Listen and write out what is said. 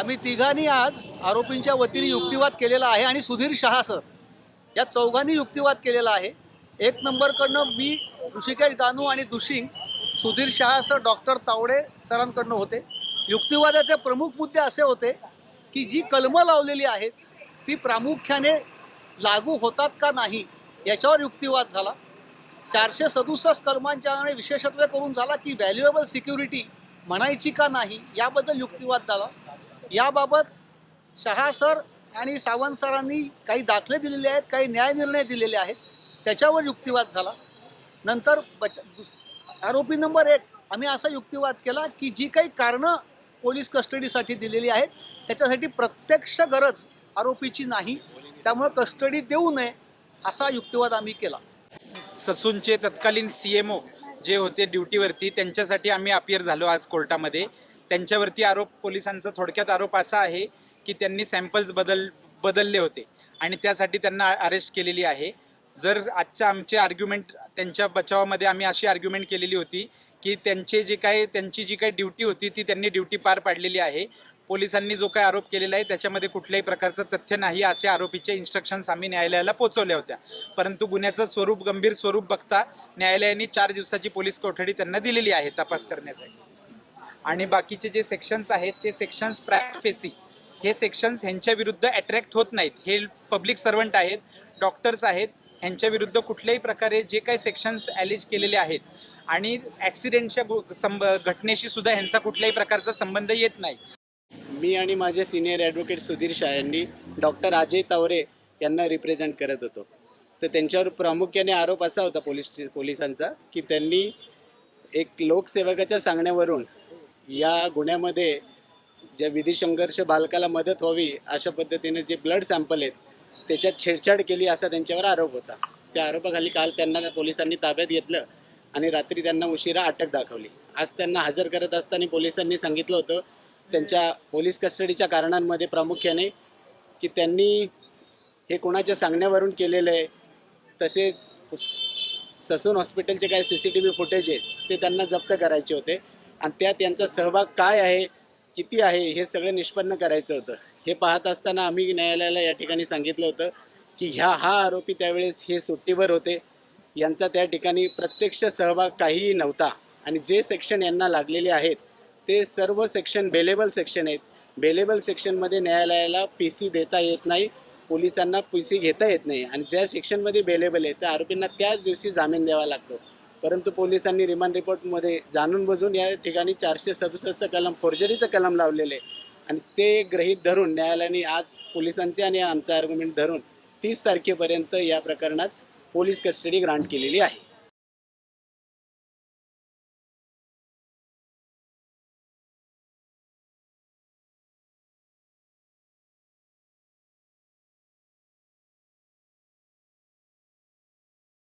आम्ही तिघांनी आज आरोपींच्या वतीने युक्तिवाद केलेला आहे आणि सुधीर शहा सर या चौघांनी युक्तिवाद केलेला आहे. एक नंबरकडनं मी ऋषिकेश गानू आणि दुशिंग सुधीर शहा सर डॉक्टर तावडे सरांकडनं होते. युक्तिवादाचे प्रमुख मुद्दे असे होते की जी कलमं लावलेली आहेत ती प्रामुख्याने लागू होतात का नाही याच्यावर युक्तिवाद झाला. चारशे सदुसष्ट कलमांच्या आणि विशेषत्व करून झाला की व्हॅल्युएबल सिक्युरिटी म्हणायची का नाही याबद्दल युक्तिवाद झाला. याबाबत शहा सर आणि सावंत सरांनी काही दाखले दिलेले आहेत काही न्याय निर्णय दिलेले आहेत. त्याच्यावर युक्तिवाद झाला. नंतर बच दुस- आरोपी नंबर एक आम्ही असा युक्तिवाद केला की जी काही कारणं पोलीस कस्टडीसाठी दिलेली आहेत त्याच्यासाठी प्रत्यक्ष गरज आरोपीची नाही. त्यामुळे कस्टडी देऊ नये असा युक्तिवाद आम्ही केला. ससूनचे तत्कालीन सी एम ओ जे होते ड्युटीवरती त्यांच्यासाठी आम्ही अपियर झालो आज कोर्टामध्ये. त्यांच्यावरती आरोप पोलिसांचा थोडक्यात आरोप असा आहे की त्यांनी सॅम्पल्स बदल बदलले होते आणि त्यासाठी त्यांना अरेस्ट केलेली आहे. जर आजच्या आमचे आर्ग्युमेंट त्यांच्या बचावामध्ये आम्ही अशी आर्ग्युमेंट केलेली होती की त्यांचे जे काय त्यांची जी काही ड्युटी होती ती त्यांनी ड्युटी पार पाडलेली आहे. पोलिसांनी जो काही आरोप केलेला आहे त्याच्यामध्ये कुठल्याही प्रकारचं तथ्य नाही असे आरोपीचे इन्स्ट्रक्शन्स आम्ही न्यायालयाला पोहोचवल्या होत्या. परंतु गुन्ह्याचं स्वरूप गंभीर स्वरूप बघता न्यायालयाने चार दिवसाची पोलीस कोठडी त्यांना दिलेली आहे तपास करण्यासाठी. आणि बाकीचे जे सेक्शन्स आहेत ते सेक्शन्स प्रायफेसी हे सेक्शन्स ह्यांच्या विरुद्ध अट्रॅक्ट होत नाहीत. हे पब्लिक सर्वंट आहेत डॉक्टर्स आहेत ह्यांच्या विरुद्ध कुठल्याही प्रकारे जे काही सेक्शन्स ॲलिज केलेले आहेत आणि ॲक्सिडेंटच्या संब घटनेशी सुद्धा ह्यांचा कुठल्याही प्रकारचा संबंध येत नाही. मी आणि माझे सिनियर ॲडव्होकेट सुधीर शाह यांनी डॉक्टर अजय तावरे यांना रिप्रेझेंट करत होतो. तर त्यांच्यावर प्रामुख्याने आरोप असा होता पोलीस पोलिसांचा की त्यांनी एक लोकसेवकाच्या सांगण्यावरून या गुन्ह्यामध्ये ज्या विधी संघर्ष बालकाला मदत व्हावी अशा पद्धतीने जे ब्लड सॅम्पल आहेत त्याच्यात छेडछाड केली असा त्यांच्यावर आरोप होता. त्या आरोपाखाली काल त्यांना पोलिसांनी ताब्यात घेतलं आणि रात्री त्यांना उशिरा अटक दाखवली. आज त्यांना हजर करत असताना पोलिसांनी सांगितलं होतं त्यांच्या पोलीस कस्टडीच्या कारणांमध्ये प्रामुख्याने की त्यांनी हे कोणाच्या सांगण्यावरून केलेलं आहे तसेच ससून हॉस्पिटलचे काही C C T V footage आहेत ते त्यांना जप्त करायचे होते. आणि त्यात त्यांचा सहभाग काय आहे किती आहे हे सगळं निष्पन्न करायचं होतं. हे पाहत असताना आम्ही न्यायालयाला या ठिकाणी सांगितलं होतं की ह्या हा आरोपी त्यावेळेस हे सुट्टीवर होते. यांचा त्या ठिकाणी प्रत्यक्ष सहभाग काहीही नव्हता. आणि जे सेक्शन यांना लागलेले आहेत ते सर्व सेक्शन बेलेबल सेक्शन आहेत. बेलेबल सेक्शनमध्ये न्यायालयाला पी सी देता येत नाही पोलिसांना पी सी घेता येत नाही. आणि ज्या सेक्शनमध्ये बेलेबल आहे त्या आरोपींना त्याच दिवशी जामीन द्यावा लागतो. परंतु पोलिसांनी रिमांड रिपोर्टमध्ये जाणून बुजून या ठिकाणी चारशे सदुसष्टचं कलम फोर्जरीचं कलम लावलेले आहे. आणि ते गृहीत धरून न्यायालयाने आज पोलिसांचे आणि आमचा आर्ग्युमेंट धरून तीस तारखेपर्यंत या प्रकरणात पोलीस कस्टडी ग्रांट केलेली आहे.